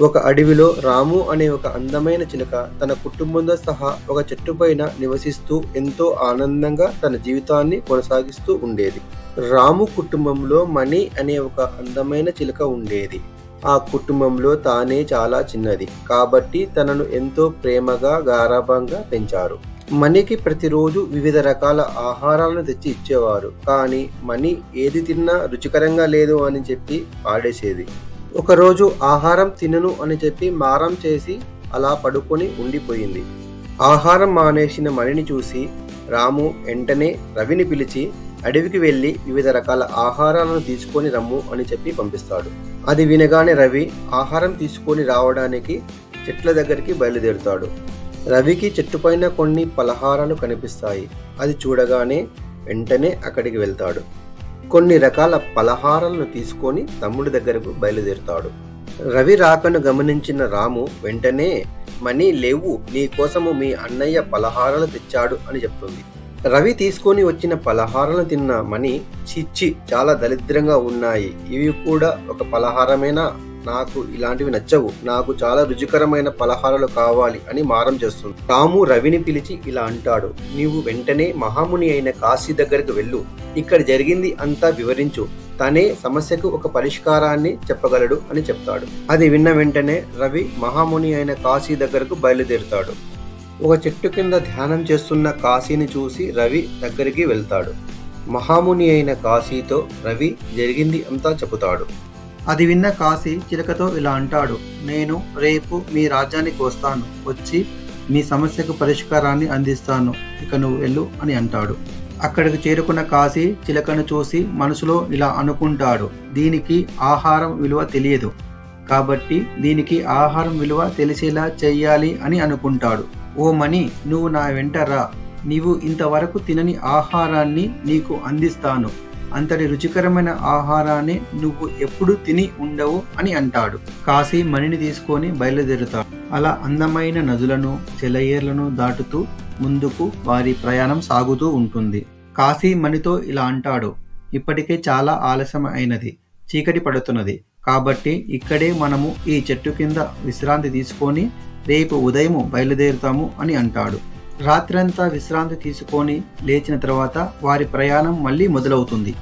ఒక అడవిలో రాము అనే ఒక అందమైన చిలుక తన కుటుంబంతో సహా ఒక చెట్టు పైన నివసిస్తూ ఎంతో ఆనందంగా తన జీవితాన్ని కొనసాగిస్తూ ఉండేది. రాము కుటుంబంలో మణి అనే ఒక అందమైన చిలుక ఉండేది. ఆ కుటుంబంలో తానే చాలా చిన్నది. కాబట్టి తనను ఎంతో ప్రేమగా గారాభంగా పెంచారు. మణికి ప్రతిరోజు వివిధ రకాల ఆహారాలను తెచ్చి ఇచ్చేవారు. కానీ మణి ఏది తిన్నా రుచికరంగా లేదు అని చెప్పి పాడేసేది. ఒకరోజు ఆహారం తినను అని చెప్పి మారం చేసి అలా పడుకొని ఉండిపోయింది. ఆహారం మానేసిన మణిని చూసి రాము వెంటనే రవిని పిలిచి అడవికి వెళ్ళి వివిధ రకాల ఆహారాలను తీసుకొని రమ్ము అని చెప్పి పంపిస్తాడు. అది వినగానే రవి ఆహారం తీసుకొని రావడానికి చెట్ల దగ్గరికి బయలుదేరుతాడు. రవికి చెట్టుపైన కొన్ని పలహారాలు కనిపిస్తాయి. అది చూడగానే వెంటనే అక్కడికి వెళ్తాడు. కొన్ని రకాల పలహారాలను తీసుకొని తమ్ముడి దగ్గరకు బయలుదేరుతాడు. రవి రాకను గమనించిన రాము వెంటనే మనీ లేవు నీ కోసము మీ అన్నయ్య పలహారాలు తెచ్చాడు అని చెప్తుంది. రవి తీసుకొని వచ్చిన పలహారాలను తిన్న మణి చిచ్చి చాలా దరిద్రంగా ఉన్నాయి. ఇవి కూడా ఒక పలహారమేనా? నాకు ఇలాంటివి నచ్చవు. నాకు చాలా రుచికరమైన పలహారాలు కావాలి అని మారం చేస్తుంది. రాము రవిని పిలిచి ఇలా అంటాడు. నీవు వెంటనే మహాముని అయిన కాశీ దగ్గరకు వెళ్ళు. ఇక్కడ జరిగింది అంతా వివరించు. తనే సమస్యకు ఒక పరిష్కారాన్ని చెప్పగలడు అని చెప్తాడు. అది విన్న వెంటనే రవి మహాముని అయిన కాశీ దగ్గరకు బయలుదేరుతాడు. ఒక చెట్టు కింద ధ్యానం చేస్తున్న కాశీని చూసి రవి దగ్గరికి వెళ్తాడు. మహాముని అయిన కాశీతో రవి జరిగింది అంతా చెబుతాడు. అది విన్న కాశీ చిలకతో ఇలా అంటాడు నేను రేపు మీ రాజ్యానికి వస్తాను. వచ్చి మీ సమస్యకు పరిష్కారాన్ని అందిస్తాను. ఇక నువ్వు వెళ్ళు అని అంటాడు. అక్కడికి చేరుకున్న కాశీ చిలకను చూసి మనసులో ఇలా అనుకుంటాడు దీనికి ఆహారం విలువ తెలియదు. కాబట్టి దీనికి ఆహారం విలువ తెలిసేలా చెయ్యాలి అని అనుకుంటాడు. ఓ మణి నువ్వు నా వెంట రా. నీవు ఇంతవరకు తినని ఆహారాన్ని నీకు అందిస్తాను. అంతటి రుచికరమైన ఆహారాన్ని నువ్వు ఎప్పుడు తిని ఉండవు అని అంటాడు. కాశీ మణిని తీసుకొని బయలుదేరుతాడు. అలా అందమైన నదులను సెలయేర్లను దాటుతూ ముందుకు వారి ప్రయాణం సాగుతూ ఉంటుంది. కాశీ మణితో ఇలా అంటాడు ఇప్పటికే చాలా ఆలస్యం అయినది చీకటి పడుతున్నది. కాబట్టి ఇక్కడే మనము ఈ చెట్టు కింద విశ్రాంతి తీసుకొని రేపు ఉదయం బయలుదేరుతాము అని అంటాడు. రాత్రంతా విశ్రాంతి తీసుకొని లేచిన తర్వాత వారి ప్రయాణం మళ్ళీ మొదలవుతుంది.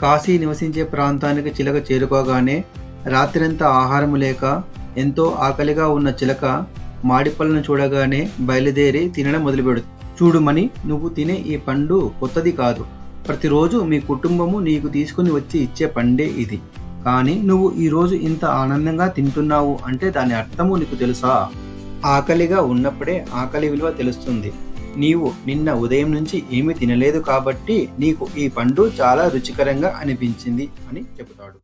కాశీ నివసించే ప్రాంతానికి చిలక చేరుకోగానే రాత్రంతా ఆహారం లేక ఎంతో ఆకలిగా ఉన్న చిలక మాడిపళ్ళను చూడగానే బయలుదేరి తినడం మొదలుపెడు చూడుమని నువ్వు తినే ఈ పండు కొత్తది కాదు. ప్రతిరోజు మీ కుటుంబము నీకు తీసుకుని వచ్చి ఇచ్చే పండే ఇది. కానీ నువ్వు ఈరోజు ఇంత ఆనందంగా తింటున్నావు అంటే దాని అర్థము నీకు తెలుసా? ఆకలిగా ఉన్నప్పుడే ఆకలి విలువ తెలుస్తుంది. నీవు నిన్న ఉదయం నుంచి ఏమీ తినలేదు కాబట్టి నీకు ఈ పండు చాలా రుచికరంగా అనిపించింది అని చెబుతాడు.